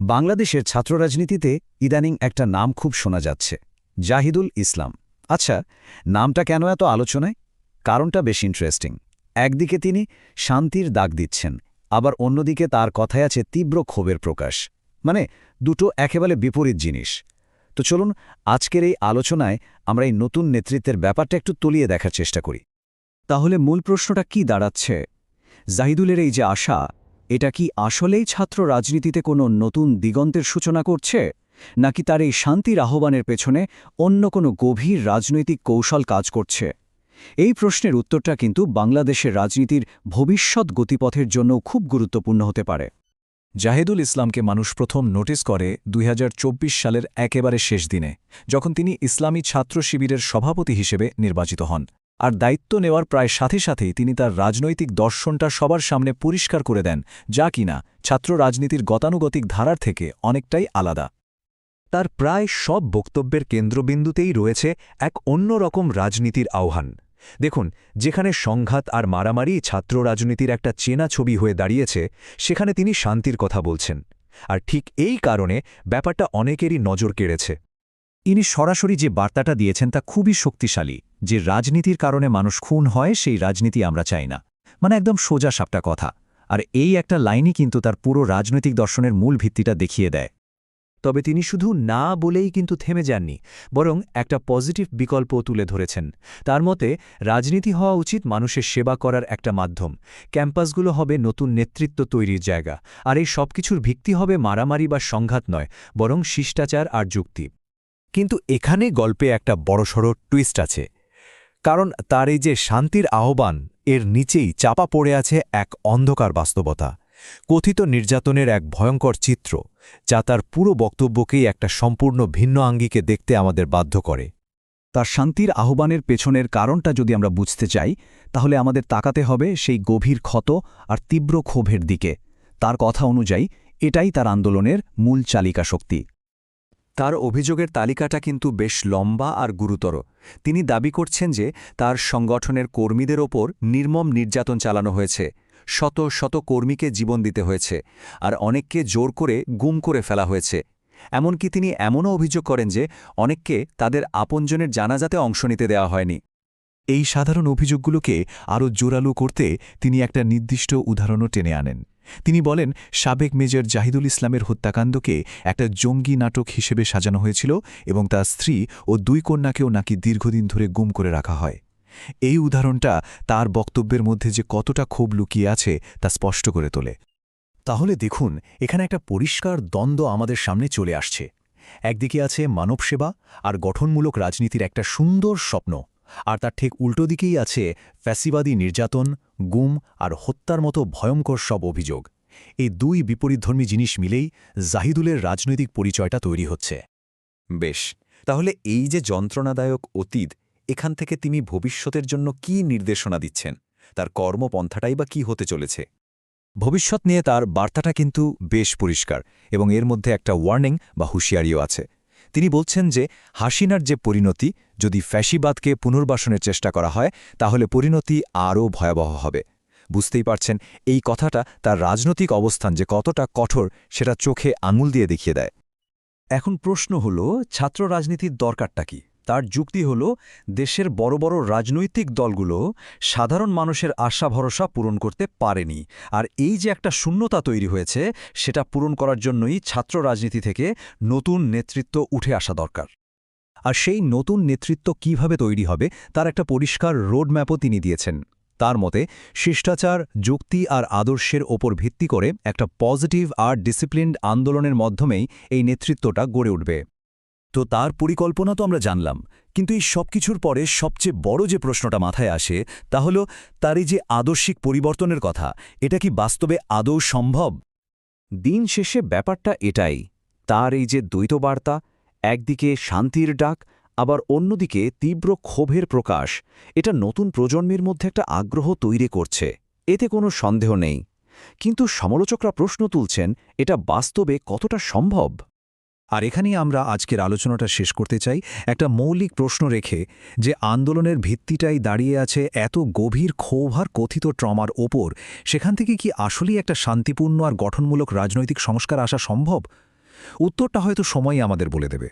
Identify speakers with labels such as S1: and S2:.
S1: বাংলাদেশের ছাত্র রাজনীতিতে ইদানিং একটা নাম খুব শোনা যাচ্ছে, জাহিদুল ইসলাম। আচ্ছা নামটা কেন এত আলোচনায়? কারণটা বেশ ইন্টারেস্টিং একদিকে তিনি শান্তির দাগ দিচ্ছেন, আবার অন্যদিকে তার কথায় আছে তীব্র ক্ষোভের প্রকাশ। মানে দুটো একেবারে বিপরীত জিনিস। তো চলুন আজকের এই আলোচনায় আমরা এই নতুন নেতৃত্বের ব্যাপারটা একটু তলিয়ে দেখার চেষ্টা করি।
S2: তাহলে মূল প্রশ্নটা কি দাঁড়াচ্ছে? জাহিদুলের এই যে আশা এটা কি আসলেই ছাত্র রাজনীতিতে কোনো নতুন দিগন্তের সূচনা করছে? নাকি তার এই শান্তির আহ্বানের পেছনে অন্য কোনো গভীর রাজনৈতিক কৌশল কাজ করছে? এই প্রশ্নের উত্তরটা কিন্তু বাংলাদেশের রাজনীতির ভবিষ্যৎ গতিপথের জন্য খুব গুরুত্বপূর্ণ হতে পারে।
S3: জাহেদুল ইসলামকে মানুষ প্রথম নোটিস করে দুই হাজার চব্বিশ সালের একেবারে শেষ দিনে, যখন তিনি ইসলামী ছাত্র শিবিরের সভাপতি হিসেবে নির্বাচিত হন। আর দায়িত্ব নেওয়ার প্রায় সাথে সাথেই তিনি তার রাজনৈতিক দর্শনটা সবার সামনে পরিষ্কার করে দেন, যা কিনা ছাত্র রাজনীতির গতানুগতিক ধারার থেকে অনেকটাই আলাদা।
S4: তার প্রায় সব বক্তব্যের কেন্দ্রবিন্দুতেই রয়েছে এক অন্যরকম রাজনীতির আহ্বান। দেখুন, যেখানে সংঘাত আর মারামারি ছাত্র রাজনীতির একটা চেনা ছবি হয়ে দাঁড়িয়েছে, সেখানে তিনি শান্তির কথা বলছেন। আর ঠিক এই কারণে ব্যাপারটা অনেকেরই নজর কেড়েছে।
S2: ইনি সরাসরি যে বার্তাটা দিয়েছেন তা খুবই শক্তিশালী, যে রাজনীতির কারণে মানুষ খুন হয় সেই রাজনীতি আমরা চাই না। মানে একদম সোজা সাপটা কথা। আর এই একটা লাইনই কিন্তু তার পুরো রাজনৈতিক দর্শনের মূল ভিত্তিটা দেখিয়ে দেয়।
S4: তবে তিনি শুধু না বলেই কিন্তু থেমে যাননি, বরং একটা পজিটিভ বিকল্পও তুলে ধরেছেন। তার মতে, রাজনীতি হওয়া উচিত মানুষের সেবা করার একটা মাধ্যম। ক্যাম্পাসগুলো হবে নতুন নেতৃত্ব তৈরির জায়গা। আর এই সবকিছুর ভিত্তি হবে মারামারি বা সংঘাত নয়, বরং শিষ্টাচার আর যুক্তি। কিন্তু এখানে গল্পে একটা বড়সড় টুইস্ট আছে। কারণ তার এই যে শান্তির আহ্বান, এর নিচেই চাপা পড়ে আছে এক অন্ধকার বাস্তবতা, কথিত নির্যাতনের এক ভয়ঙ্কর চিত্র, যা তার পুরো বক্তব্যকেই একটা সম্পূর্ণ ভিন্ন আঙ্গিকে দেখতে আমাদের বাধ্য করে।
S2: তার শান্তির আহ্বানের পেছনের কারণটা যদি আমরা বুঝতে চাই, তাহলে আমাদের তাকাতে হবে সেই গভীর ক্ষত আর তীব্র ক্ষোভের দিকে। তার কথা অনুযায়ী, এটাই তার আন্দোলনের মূল চালিকা শক্তি
S4: তার অভিযোগের তালিকাটা কিন্তু বেশ লম্বা আর গুরুতর। তিনি দাবি করছেন যে তার সংগঠনের কর্মীদের ওপর নির্মম নির্যাতন চালানো হয়েছে। শত শত কর্মীকে জীবন দিতে হয়েছে আর অনেককে জোর করে গুম করে ফেলা হয়েছে। এমনকি তিনি এমনও অভিযোগ করেন যে অনেককে তাদের আপনজনের জানাজাতে অংশ নিতে দেওয়া হয়নি।
S3: এই সাধারণ অভিযোগগুলোকে আরও জোরালো করতে তিনি একটা নির্দিষ্ট উদাহরণও টেনে আনেন। তিনি বলেন, সাবেক মেজর জাহিদুল ইসলামের হত্যাকাণ্ডকে একটা জঙ্গি নাটক হিসেবে সাজানো হয়েছিল এবং তার স্ত্রী ও দুই কন্যাকেও নাকি দীর্ঘদিন ধরে গুম করে রাখা হয়। এই উদাহরণটা তার বক্তব্যের মধ্যে যে কতটা ক্ষোভ লুকিয়ে আছে তা স্পষ্ট করে তোলে।
S5: তাহলে দেখুন, এখানে একটা পরিষ্কার দ্বন্দ্ব আমাদের সামনে চলে আসছে। একদিকে আছে মানবসেবা আর গঠনমূলক রাজনীতির একটা সুন্দর স্বপ্ন। আর তার ঠিক উল্টো দিকেই আছে ফ্যাসিবাদী নির্যাতন, গুম আর হত্যার মতো ভয়ঙ্কর সব অভিযোগ। এই দুই বিপরীতধর্মী জিনিস মিলেই জাহিদুলের রাজনৈতিক পরিচয়টা তৈরি হচ্ছে।
S4: বেশ, তাহলে এই যে যন্ত্রণাদায়ক অতীত, এখান থেকে তিনি ভবিষ্যতের জন্য কি নির্দেশনা দিচ্ছেন? তার কর্মপন্থাটাই বা কি হতে চলেছে?
S3: ভবিষ্যৎ নিয়ে তার বার্তাটা কিন্তু বেশ পরিষ্কার এবং এর মধ্যে একটা ওয়ার্নিং বা হুঁশিয়ারিও আছে। তিনি বলছেন যে, হাসিনার যে পরিণতি, যদি ফ্যাসিবাদকে পুনর্বাসনের চেষ্টা করা হয়, তাহলে পরিণতি আরও ভয়াবহ হবে। বুঝতেই পারছেন, এই কথাটা তার রাজনৈতিক অবস্থান যে কতটা কঠোর, সেটা চোখে আঙুল দিয়ে দেখিয়ে দেয়।
S2: এখন প্রশ্ন হল, ছাত্র রাজনীতির দরকারটা কি? তার যুক্তি হল, দেশের বড় বড় রাজনৈতিক দলগুলো সাধারণ মানুষের আশা ভরসা পূরণ করতে পারেনি। আর এই যে একটা শূন্যতা তৈরি হয়েছে, সেটা পূরণ করার জন্যই ছাত্র রাজনীতি থেকে নতুন নেতৃত্ব উঠে আসা দরকার। আর সেই নতুন নেতৃত্ব কীভাবে তৈরি হবে, তার একটা পরিষ্কার রোডম্যাপও তিনি দিয়েছেন। তার মতে, শিষ্টাচার, যুক্তি আর আদর্শের ওপর ভিত্তি করে একটা পজিটিভ আর ডিসিপ্লিনড আন্দোলনের মাধ্যমেই এই নেতৃত্বটা গড়ে উঠবে।
S5: তো তার পরিকল্পনা তো আমরা জানলাম, কিন্তু এই সব কিছুর পরে সবচেয়ে বড় যে প্রশ্নটা মাথায় আসে তা হল তার এই যে আদর্শিক পরিবর্তনের কথা, এটা কি বাস্তবে আদৌ সম্ভব?
S1: দিন শেষে ব্যাপারটা এটাই, তার এই যে দ্বৈতবার্তা, একদিকে শান্তির ডাক, আবার অন্যদিকে তীব্র ক্ষোভের প্রকাশ, এটা নতুন প্রজন্মের মধ্যে একটা আগ্রহ তৈরি করছে, এতে কোনো সন্দেহ নেই। কিন্তু সমালোচকরা প্রশ্ন তুলছেন, এটা বাস্তবে কতটা সম্ভব?
S5: আর এখানেই আমরা আজকের আলোচনাটা শেষ করতে চাই। একটা মৌলিক প্রশ্ন রেখে যে আন্দোলনের ভিত্তিটাই দাঁড়িয়ে আছে এত গভীর ক্ষোভ আর কথিত ট্রমার ওপর, সেখান থেকে কি আসলেই একটা শান্তিপূর্ণ আর গঠনমূলক রাজনৈতিক সংস্কার আসা সম্ভব? উত্তরটা হয়তো সময়ই আমাদের বলে দেবে।